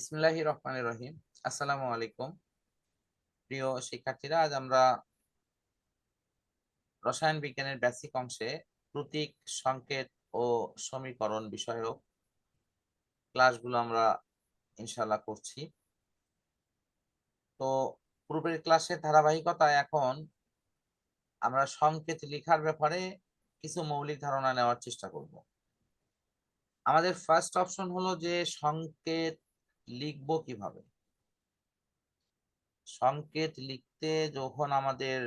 বিসমিল্লাহির রহমানির রহিম। আসসালামু আলাইকুম। প্রিয় শিক্ষার্থীরা, আজ আমরা রসায়ন বিজ্ঞানের বেসিক অংশে প্রতীক, সংকেত ও সমীকরণ বিষয়ক ক্লাসগুলো আমরা ইনশাল্লাহ করছি। তো পূর্বের ক্লাসের ধারাবাহিকতায় এখন আমরা সংকেত লেখার ব্যাপারে কিছু মৌলিক ধারণা নেওয়ার চেষ্টা করব। আমাদের ফার্স্ট অপশন হলো যে সংকেত লিখব কীভাবে? সংকেত লিখতে যখন আমাদের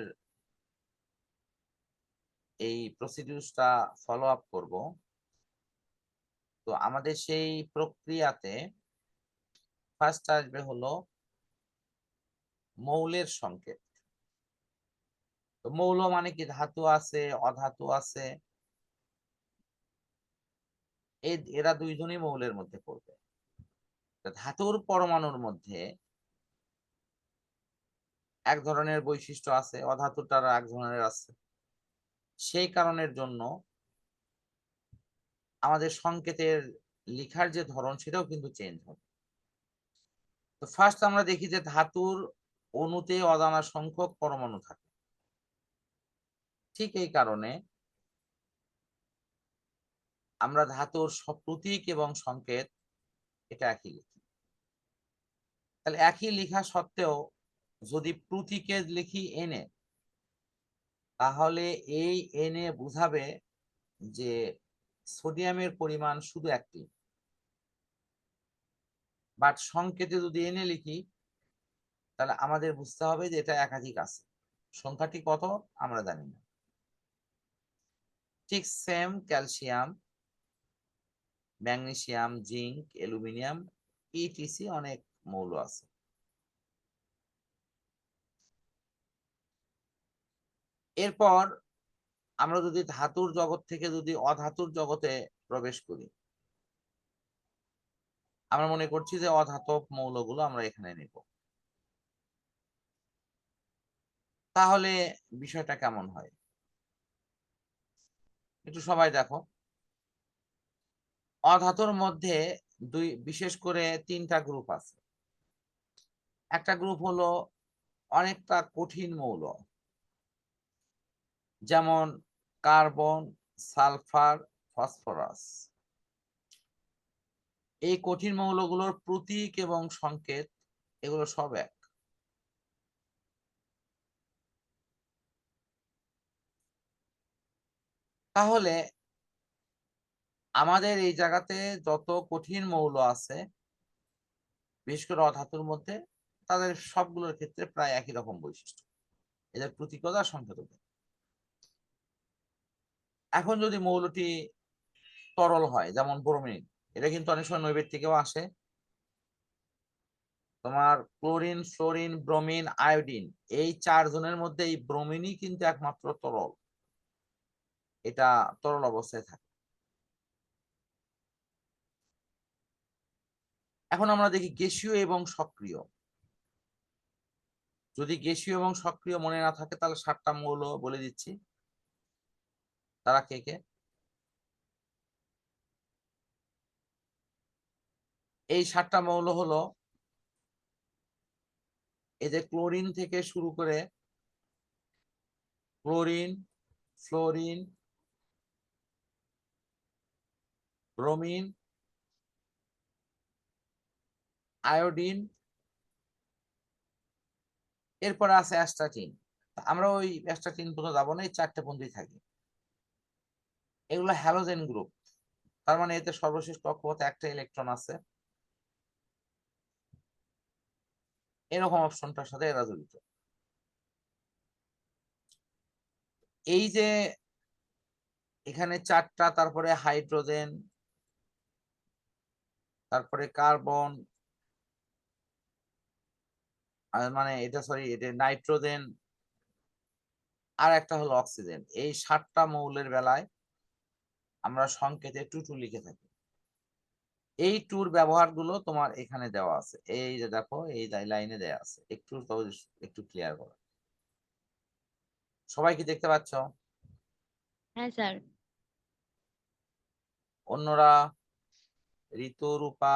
এই প্রসিডিউসটা ফলো আপ করব, তো আমাদের সেই প্রক্রিয়াতে ফার্স্ট আসবে হলো মৌলের সংকেত। তো মৌল মানে কি? ধাতু আছে, অধাতু আছে। এরা দুইজনই মৌলের মধ্যে পড়বে। ধাতুর পরমাণুর মধ্যে এক ধরনের বৈশিষ্ট্য আছে, অধাতুটার এক ধরনের আছে। সেই কারণের জন্য আমাদের সংকেতের লিখার যে ধরন, সেটাও কিন্তু চেঞ্জ হবে তো ফার্স্ট আমরা দেখি যে ধাতুর অণুতে অজানা সংখ্যক পরমাণু থাকে। ঠিক এই কারণে আমরা ধাতুর প্রতীক এবং সংকেত এটা একই লিখি। তাহলে একই লেখা সত্ত্বেও যদি প্রতীকে লিখি এনে তাহলে এই এনে বুঝাবে যে সোডিয়ামের পরিমাণ শুধু একটি। বাট সংকেতে যদি এনে লিখি, তাহলে আমাদের বুঝতে হবে যে এটা একাধিক আছে। সংখ্যাটি কত? আমরা জানি না। ঠিক same calcium magnesium zinc aluminium etc অনেক মৌল আছে। এরপর আমরা যদি ধাতুর জগৎ থেকে যদি অধাতুর জগতে প্রবেশ করি, আমরা মনে করছি যে অধাতব মৌলগুলো আমরা এখানে নেব। তাহলে বিষয়টা কেমন হয়? একটু সবাই দেখো। অধাতুর মধ্যে দুই, বিশেষ করে তিনটা গ্রুপ আছে। একটা গ্রুপ হলো অনেকটা কঠিন মৌল। যেমন কার্বন, সালফার, ফসফরাস। এই কঠিন মৌলগুলোর প্রতীক এবং সংকেত এগুলো সব এক। তাহলে আমাদের এই জায়গাতে যত কঠিন মৌল আছে, বিশেষ করে অধাতুর মধ্যে তাদের সবগুলোর ক্ষেত্রে প্রায় একই রকম বৈশিষ্ট্য। এদের প্রতীকতা সংকেত এখন যদি মৌলটি তরল হয়, যেমন ব্রোমিন, এটা কিন্তু অনেক সময় নৈবেদ থেকেও আসে। তোমার ক্লোরিন, ফ্লোরিন, ব্রোমিন, আয়োডিন, এই চারজনের মধ্যে এই ব্রোমিনই কিন্তু একমাত্র তরল। এটা তরল অবস্থায় থাকে। এখন আমরা দেখি গ্যাসীয় এবং সক্রিয়। যদি গ্যাসীয় এবং সক্রিয় মনে না থাকে, তাহলে সাতটা মৌল বলে দিচ্ছি। তারা কে কে? এই সাতটা মৌল হলো এদের ক্লোরিন থেকে শুরু করে ক্লোরিন, ফ্লোরিন, ব্রোমিন, আয়োডিন এরপরে আছে অ্যাস্টাটিন আমরা ওই অ্যাস্টাটিন পর্যন্ত যাব না, এই চারটে পর্যন্তই থাকি। এগুলো হ্যালোজেন গ্রুপ তার মানে এতে সর্বশেষ কক্ষপথে একটা ইলেকট্রন আছে। এরকম অপশনটার সাথে এরা জড়িত। এই যে এখানে চারটা, তারপরে হাইড্রোজেন তারপরে কার্বন মানে এটা সরি এটা নাইট্রোজেন আর একটা হলো অক্সিজেন। এই সাতটা মৌলের বেলায় আমরা সংকেতে টু টু লিখে থাকি। এই টুর ব্যবহারগুলো তোমার এখানে দেওয়া আছে। এই যে দেখো এই লাইনে দেওয়া আছে। একটু একটু ক্লিয়ার করো। সবাই কি দেখতে পাচ্ছ? হ্যাঁ স্যার। অন্যরা ঋতু রূপা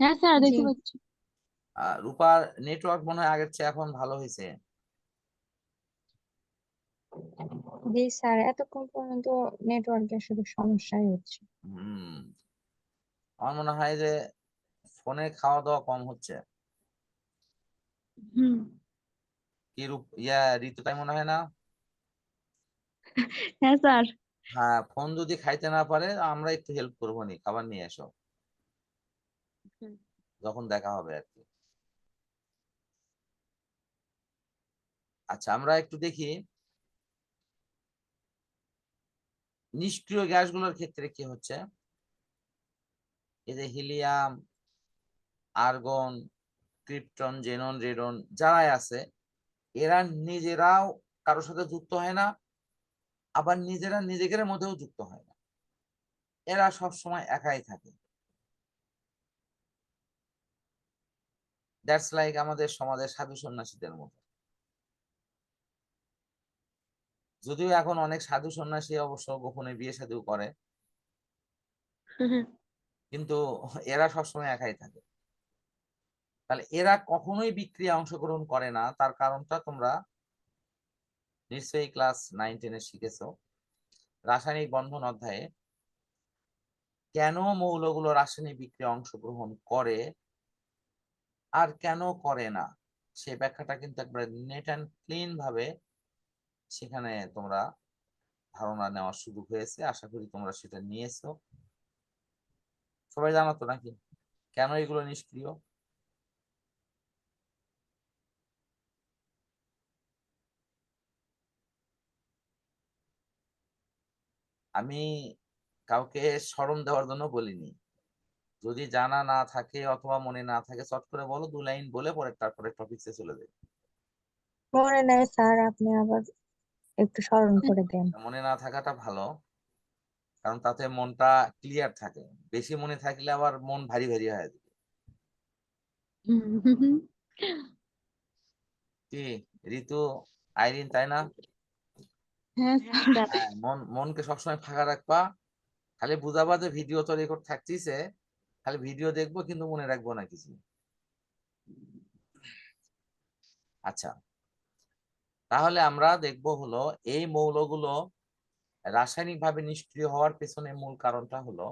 হ্যাঁ স্যার দেখতে পাচ্ছি। রূপার নেটওয়ার্ক মনে হয় আগের চেয়ে এখন ভালো হয়েছে। জি স্যার এতক্ষণ পর্যন্ত নেটওয়ার্কের শুধু সমস্যাই হচ্ছে। হুম আমার মনে হয় যে ফোনে খাওয়া দাওয়া কম হচ্ছে। হুম। কি রূপ ইয়া ঋতু তাই মনে হয় না? হ্যাঁ স্যার। হ্যাঁ ফোন যদি খাইতে না পারে আমরা একটু হেল্প করব নি খাবার নিয়ে এসো। যখন দেখা হবে আর কি আচ্ছা আমরা একটু দেখি। নিষ্ক্রিয় গ্যাসগুলোর ক্ষেত্রে কি হচ্ছে? এই যে helium, argon, krypton, xenon, radon যারাই আছে, এরা নিজেরাও কারোর সাথে যুক্ত হয় না, আবার নিজেরা নিজেদের মধ্যেও যুক্ত হয় না। এরা সব সময় একাই থাকে। দ্যাটস লাইক আমাদের সমাজের সাধু সন্ন্যাসীদের মতো। যদিও এখন অনেক সাধু সন্ন্যাসী অবশ্য গোপনে বিয়ে সাধু করে। কিন্তু এরা সবসময় একাই থাকে। তাহলে এরা কখনোই বিক্রিয়া অংশগ্রহণ করে না। তার কারণটা তোমরা নিশ্চয়ই ক্লাস নাইন টেনে শিখেছো। রাসায়নিক বন্ধন অধ্যায়ে কেন মৌলগুলো রাসায়নিক বিক্রিয়া অংশগ্রহণ করে? আর কেন করে না? সে ব্যাখ্যাটা কিন্তু একবারে নেট অ্যান্ড ক্লিন ভাবে সেখানে তোমরা ধারণা নেওয়ার সুযোগ হয়েছে। আশা করি তোমরা সেটা নিয়েছো। সবাই জানো তো নাকি? কেন এগুলো নিষ্ক্রিয়? আমি কাউকে স্মরণ দেওয়ার জন্য বলিনি। যদি জানা না থাকে অথবা মনে না থাকে চট করে বলো দু লাইন বলে পরে তারপরে টপিকসে চলে যাই। মনে নেই স্যার আপনি আবার একটু স্মরণ করে দেন। মনে না থাকাটা ভালো কারণ তাতে মনটা ক্লিয়ার থাকে। বেশি মনে থাকলে আবার মন ভারী ভারী হয়ে যাবে কি ঋতু আইরিন তাই না? হ্যাঁ হ্যাঁ, মন মনকে সবসময় ফাঁকা রাখবা। খালি বুঝাবা যে ভিডিও তো রেকর্ড থাকতিছে। খালি ভিডিও দেখব কিন্তু মনে রাখব না কিছু। আচ্ছা তাহলে আমরা দেখব হলো এই মৌলগুলো রাসায়নিক ভাবে নিষ্ক্রিয় হওয়ার পেছনে মূল কারণটা হলো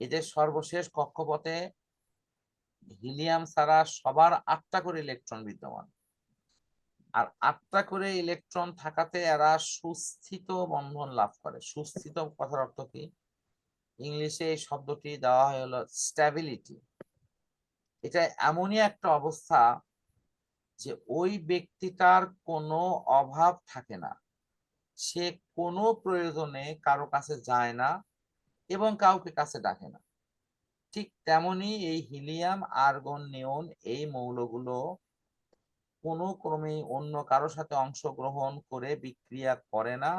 এদের সর্বশেষ কক্ষপথে হিলিয়াম ছাড়া সবার আটটা করে ইলেকট্রন বিদ্যমান। আর আটটা করে ইলেকট্রন থাকাতে এরা সুস্থিত বন্ধন লাভ করে। সুস্থিত কথার অর্থ কি? ইংলিশে এই শব্দটি দেওয়া হয় হলো স্ট্যাবিলিটি এটা এমনই একটা অবস্থা যে ওই ব্যক্তিটার কোনো অভাব থাকে না। সে কোনো প্রয়োজনে কারও কাছে যায় না এবং কাউকে কাছে ডাকে না। ঠিক তেমনি এই হিলিয়াম, আর্গন নিয়ন এই মৌলগুলো কোনো ক্রমেই অন্য কারোর সাথে অংশগ্রহণ করে বিক্রিয়া করে না।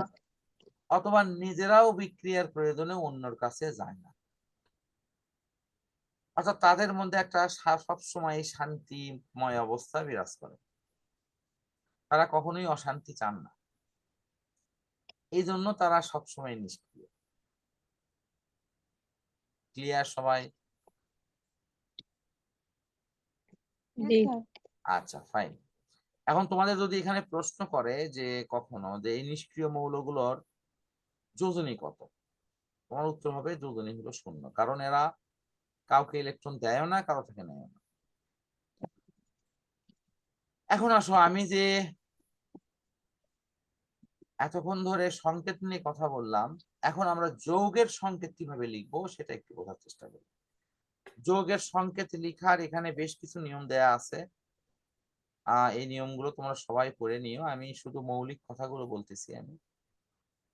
অথবা নিজেরাও বিক্রিয়ার প্রয়োজনে অন্যর কাছে যায় না। অর্থাৎ তাদের মধ্যে একটা সবসময় শান্তিময় অবস্থা বিরাজ করে। তারা কখনোই অশান্তি চান না। এই জন্য তারা সবসময় নিষ্ক্রিয়। ক্লিয়ার সবাই? আচ্ছা ফাইন। এখন তোমাদের যদি এখানে প্রশ্ন করে যে কখনো যে এই নিষ্ক্রিয় মৌলগুলোর যোজনী কত? তোমার উত্তর হবে যোজনী হলো শূন্য। কারণ এরা কাউকে ইলেকট্রন দেয়ও না, কারও থেকে নেয় না। এখন আসো, আমি যে এতক্ষণ ধরে সংকেত নিয়ে কথা বললাম, এখন আমরা যৌগের সংকেত কীভাবে লিখব সেটা একটু বোঝার চেষ্টা করি। যৌগের সংকেত লিখার এখানে বেশ কিছু নিয়ম দেয়া আছে। আহ, এই নিয়মগুলো তোমরা সবাই পড়ে নিও। আমি শুধু মৌলিক কথাগুলো বলতেছি আমি।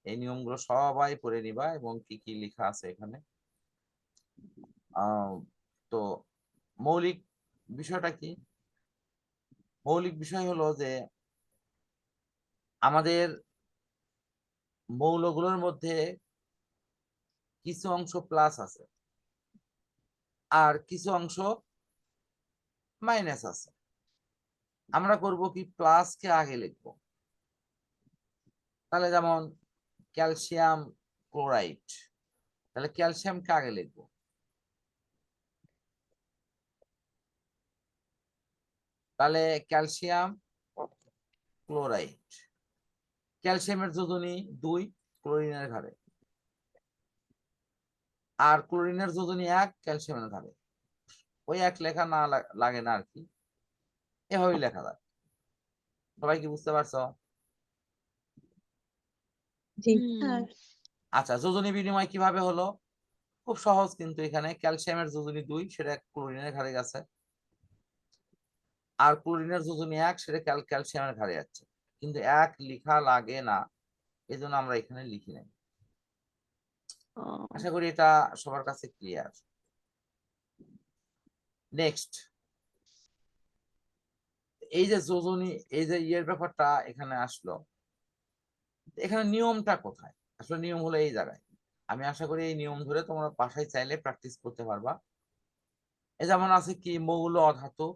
এই নিয়মগুলো সবাই পড়ে নিবা এবং কি কি লেখা আছে এখানে। তো মৌলিক বিষয়টা কি? মৌলিক বিষয় হলো যে আমাদের মৌলগুলোর মধ্যে কিছু অংশ প্লাস আছে আর কিছু অংশ মাইনাস আছে। আমরা করব কি প্লাস কে আগে লিখব। তাহলে যেমন ক্যালসিয়াম ক্লোরাইড। তাহলে ক্যালসিয়ামকে আগে লিখব? তাহলে ক্যালসিয়াম ক্লোরাইড। ক্যালসিয়ামের যোজনী দুই, ক্লোরিনের ঘাড়ে। আর ক্লোরিনের যোজনী এক, ক্যালসিয়ামের ঘাড়ে। ওই এক লেখা না লাগে না আর কি। এভাবেই লেখা যায় সবাই কি বুঝতে পারছ? জি। স্যার আচ্ছা যোজনী বিনিময় কীভাবে হলো? খুব সহজ কিন্তু এখানে। ক্যালসিয়ামের যোজনী দুই সেটা ক্লোরিনের ঘাড়ে গেছে। আর ক্লোরিনের যোজনী এক সেটা ক্যাল- ক্যালসিয়ামের ঘাড়ে যাচ্ছে। কিন্তু এক লিখা লাগে না এই জন্য আমরা এখানে লিখি নাই। ও, আশা করি এটা সবার কাছে ক্লিয়ার নেক্সট এই যে যোজনী এই যে ইয়ের ব্যাপারটা এখানে আসলো। এখানে নিয়মটা কোথায়? আসলে নিয়ম হলো এই জায়গায়। আমি আশা করি এই নিয়ম ধরে তোমরা বাসায় চাইলে প্র্যাকটিস করতে পারবা। এ যেমন আছে কি, মৌল অধাতু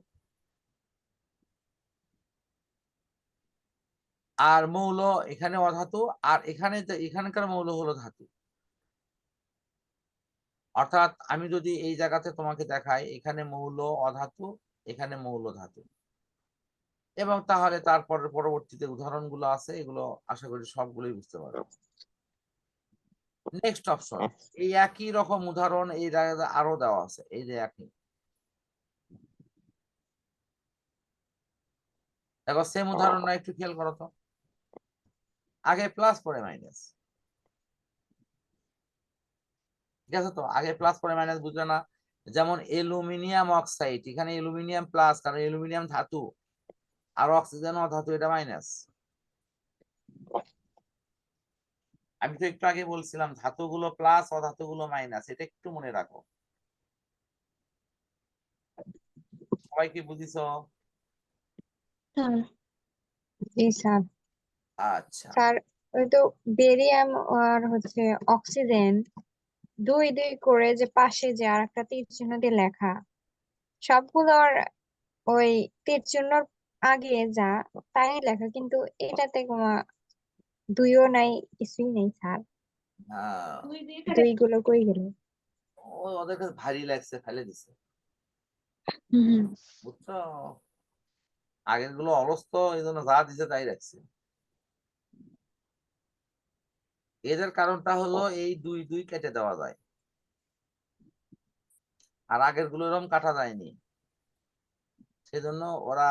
আর মৌল এখানে অধাতু আর এখানে এখানকার মৌল হলো ধাতু। অর্থাৎ আমি যদি এই জায়গাতে তোমাকে দেখাই, এখানে মৌল অধাতু, এখানে মৌল ধাতু। এবং তাহলে তারপরে পরবর্তীতে উদাহরণগুলো আছে এগুলো আশা করি সবগুলোই বুঝতে পারো নেক্সট অপশন এই একই রকম উদাহরণ এই জায়গাতে আরও দেওয়া আছে এই যে একই। দেখো সেম উদাহরণটা একটু খেয়াল করো তো। আগে প্লাস পরে মাইনাস ঠিক আছে তো? আগে প্লাস পরে মাইনাস বুঝলে না? যেমন অ্যালুমিনিয়াম অক্সাইড এখানে অ্যালুমিনিয়াম প্লাস কারণ অ্যালুমিনিয়াম ধাতু। আর অক্সিজেন অধাতু এটা মাইনাস আমি তো একটু আগে বলছিলাম ধাতুগুলো প্লাস অধাতুগুলো মাইনাস এটা একটু মনে রাখো। সবাই কি বুঝিছো? Sir sir. আচ্ছা। স্যার ওই তো বেরিয়াম আর হচ্ছে অক্সিজেন দুই দুই করে যে পাশে যে আর একটা তীর চিহ্ন দিয়ে লেখা সবগুলোর ওই তীর চিহ্নর আগে যা তাই লেখা কিন্তু এটাতে কোনো দুইও নাই কিছুই নেই স্যার দুই গুলো কই গেল? ওদের কাছে ভারী লাগছে ফেলে দিছে। বুঝছ? আগেরগুলো অলস তো এই জন্য যা দিছে তাই রাখছে। এদের কারণটা হলো এই দুই দুই কেটে দেওয়া যায়। আর আগেরগুলো এরকম কাটা যায়নি। সেজন্য ওরা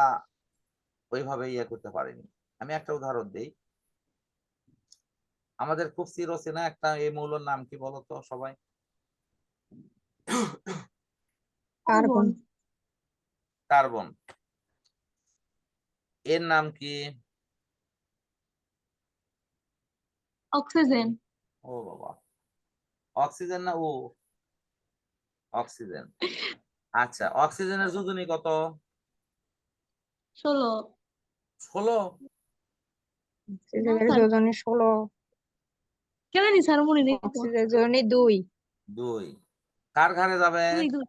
ওইভাবে ইয়ে করতে পারেনি। আমি একটা উদাহরণ দিই। আমাদের খুব চিরচেনা একটা এই মৌলর নাম কি বলতো সবাই? কার্বন। কার্বন। এর নাম কি? অক্সিজেন। ও বাবা। অক্সিজেন না ও? অক্সিজেন। আচ্ছা অক্সিজেনের যোজনী কত? ষোলো। ষোলো? যোজনী ষোলো। কেন নি স্যার মনে নেই। যোজনী দুই। দুই। কার ঘাড়ে যাবে? দুই দুই।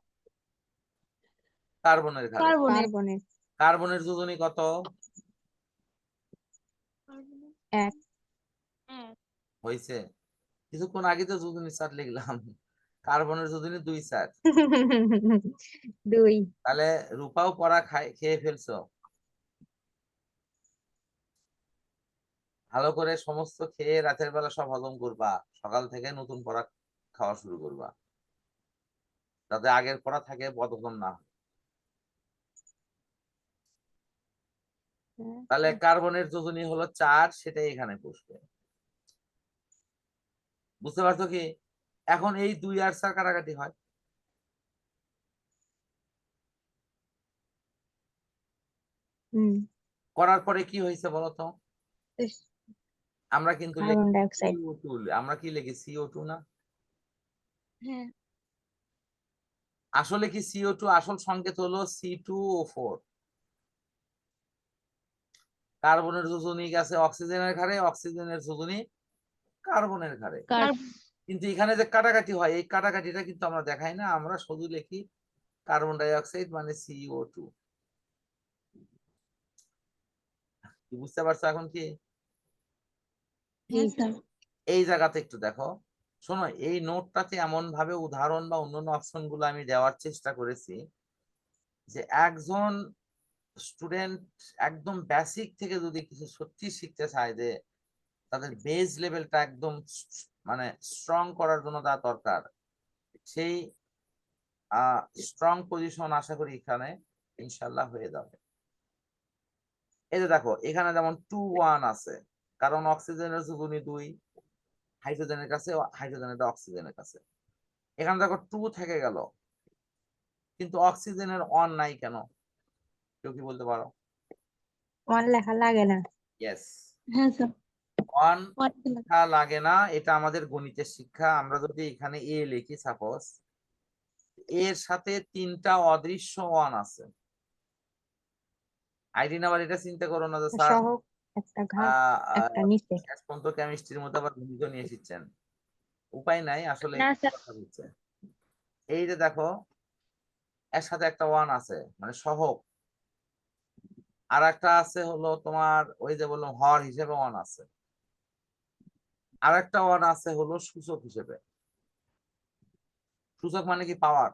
কার্বনের যোজনী কত? এক। হয়েছে কিছুক্ষণ আগে তো যোজনী চার লিখলাম। কার্বনের যোজনী দুই চার দুই। তাহলে রূপাও পড়া খাই খেয়ে ফেলছো। ভালো করে সমস্ত খেয়ে রাতের বেলা সব হজম করবা। সকাল থেকে নতুন পড়া খাওয়া শুরু করবা। যাতে আগের পড়া থাকে বদহজম না হয়। তাহলে কার্বনের যোজনী হলো চার সেটাই এখানে বসবে। বুঝতে পারছ কি? এখন এই দুই আর চার কাটাকাটি হয়। হুম। করার পরে কি হয়েছে বলতো আমরা কিন্তু কার্বন ডাই অক্সাইড CO2 আমরা কি লিখি সিও টু না? হ্যাঁ। আসলে কি সিও টু আসল সংকেত হলো সি টু ও ফোর কার্বনের যোজনী গেছে অক্সিজেনের ঘাড়ে অক্সিজেনের যোজনী কার্বনের ঘাড়ে। কিন্তু এখানে যে কাটাকাটি হয় এই কাটাকাটিটা কিন্তু আমরা দেখাই না আমরা শুধু লিখি কার্বন ডাই অক্সাইড মানে সিও টু বুঝতে পারছ এখন কি? এই জায়গাতে একটু দেখো। শোনো এই নোটটাতে এমন ভাবে উদাহরণ বা অন্যান্য অপশনগুলো আমি দেওয়ার চেষ্টা করেছি যে একজন স্টুডেন্ট একদম বেসিক থেকে যদি কিছু সত্যি শিখতে চায় যে তাদের বেস লেভেলটা একদম মানে স্ট্রং করার জন্য তা দরকার সেই স্ট্রং পজিশন আশা করি এখানে ইনশাল্লাহ হয়ে যাবে। এই যে দেখো এখানে যেমন টু ওয়ান আছে। কারণ অক্সিজেনের যুগুনি দুই হাইড্রোজেনের কাছে হাইড্রোজেনের অক্সিজেনের কাছে। এখানে দেখো টু থেকে গেল। কিন্তু অক্সিজেনের অন নাই কেন? কেউ কি বলতে পারো? আমার লেখা লাগে না। হ্যাঁ ইয়েস স্যার ওয়ান ওয়ান লাগে। না এটা আমাদের গণিতের শিক্ষা। আমরা যদি এখানে এ লিখি সাপোজ এর সাথে তিনটা অদৃশ্য ওয়ান আছে। আইডি নাম্বার এটা চিন্তা করো না যে স্যার একটা ঘাত একটা নিচে। পর্যন্ত কেমিস্ট্রির মধ্যে আবার গণিত নিয়ে এসেছেন। উপায় নাই আসলে। এই যে দেখো এর সাথে একটা ওয়ান আছে মানে আর একটা আছে হলো তোমার ওই যে বললাম হর হিসেবে ওয়ান আছে। আর একটা ওয়ান আছে হলো সূচক হিসেবে। সূচক মানে কি পাওয়ার?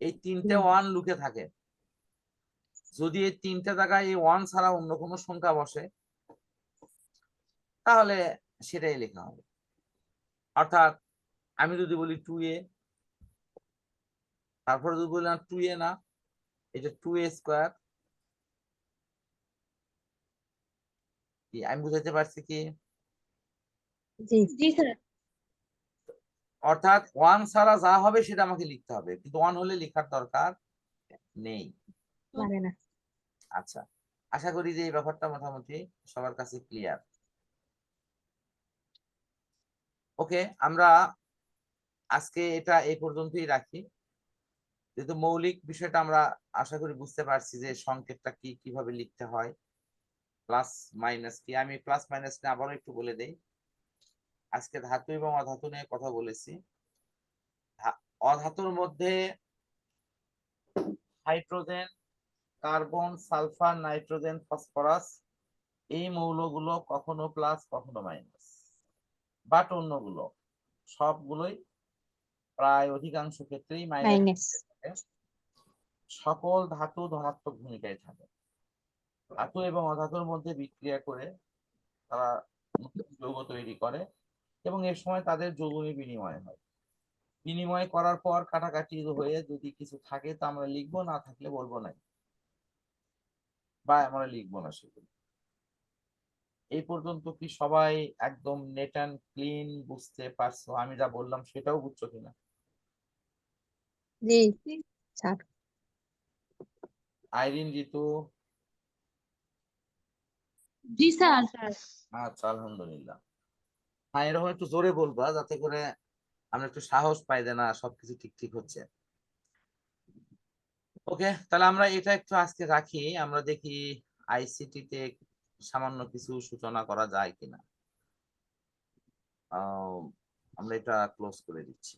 এই তিনটে ওয়ান লুকে থাকে। যদি এই তিনটে জায়গায় এই ওয়ান ছাড়া অন্য কোনো সংখ্যা বসে তাহলে সেটাই লেখা হবে। অর্থাৎ আমি যদি বলি টু এ তারপরে যদি বললাম টু এ না এটা টু এ স্কোয়ার আমি বুঝাতে পারছি কি? অর্থাৎ ওয়ান ছাড়া যা হবে সেটা আমাকে লিখতে হবে কিন্তু ওয়ান হলে লেখার দরকার নেই। লাগে না। আচ্ছা আশা করি যে এই ব্যাপারটা মোটামুটি সবার কাছে ক্লিয়ার ওকে আমরা আজকে এটা এই পর্যন্তই রাখি। যেহেতু মৌলিক বিষয়টা আমরা আশা করি বুঝতে পারছি যে সংকেতটা কি কীভাবে লিখতে হয় প্লাস মাইনাস কি। আমি প্লাস মাইনাস নিয়ে আবারও একটু বলে দেই। আজকে ধাতু এবং অধাতু নিয়ে কথা বলেছি। অধাতুর মধ্যে hydrogen carbon sulphur nitrogen phosphorus এই মৌলগুলো কখনো প্লাস কখনো মাইনাস বাট অন্যগুলো সবগুলোই প্রায় অধিকাংশ ক্ষেত্রেই মাইনাস সকল ধাতু ধনাত্মক ভূমিকায় থাকে। ধাতু এবং অধাতুর মধ্যে বিক্রিয়া করে তারা যৌগ তৈরি করে এবং এর সময় তাদের যৌগনি বিনিময় হয়। বিনিময় করার পর কাটাকাটি হয়ে যদি কিছু থাকে তা আমরা লিখব না থাকলে বলব না বা আমরা লিখব না সেগুলো। এই পর্যন্ত কি সবাই একদম নেট অ্যান্ড ক্লিন বুঝতে পারছ? আমি যা বললাম সেটাও বুঝছ কিনা? জি স্যার। আইরিন ঋতু জি স্যার। আচ্ছা আলহামদুলিল্লাহ। হ্যাঁ এরকম একটু জোরে বলবা যাতে করে আমরা একটু সাহস পাই যে না সবকিছু ঠিক ঠিক হচ্ছে। ওকে তাহলে আমরা এটা একটু আজকে রাখি, আমরা দেখি আইসিটি তে সামান্য কিছু সূচনা করা যায় কিনা। আমরা এটা ক্লোজ করে দিচ্ছি।